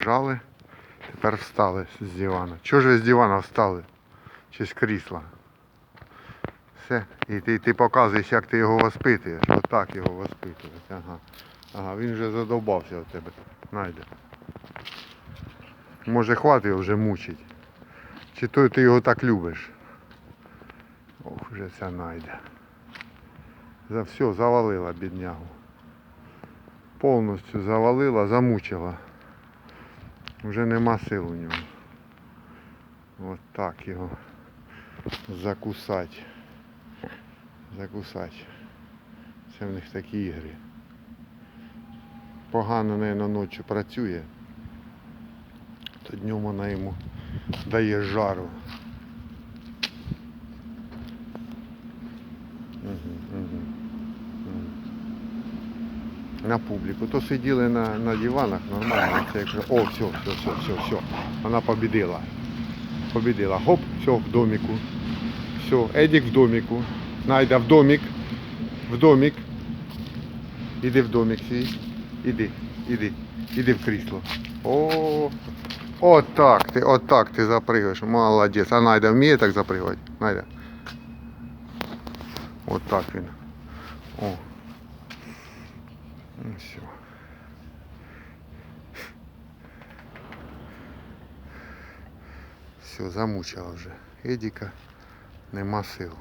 Жали, тепер встали з дивана. Чого ж ви з дивана встали? Чи з крісла? Все. І ти, ти показуєш, як ти його воспитуєш. Отак його воспитуєш. Ага. Ага, він вже задовбався у тебе. Найде. Може хватить вже мучить. Чи то ти його так любиш? Ох, вже ця найде. За все, завалила біднягу. Повністю завалила, замучила. Вже нема сил у нього. От так його закусати. Закусати. Це в них такі ігри. Погано, наверное, ночі працює. То днем вона йому дає жару. Мгм, мгм. На публіку. То сиділи на, на диванах нормально. Це якщо... О, все, все, все, все, все. Вона побідила. Побідила. Хоп, все, в домику. Все, Едік в домику. Найда в домик. В домик. Іди в домик свій. Іди, іди, іди в крісло. О, отак ти, отак ти запригаєш. Молодець. А Найда вміє так запригати? Найда. Отак він. О. Ну все. Все, замучила вже. Едіка. Нема сил.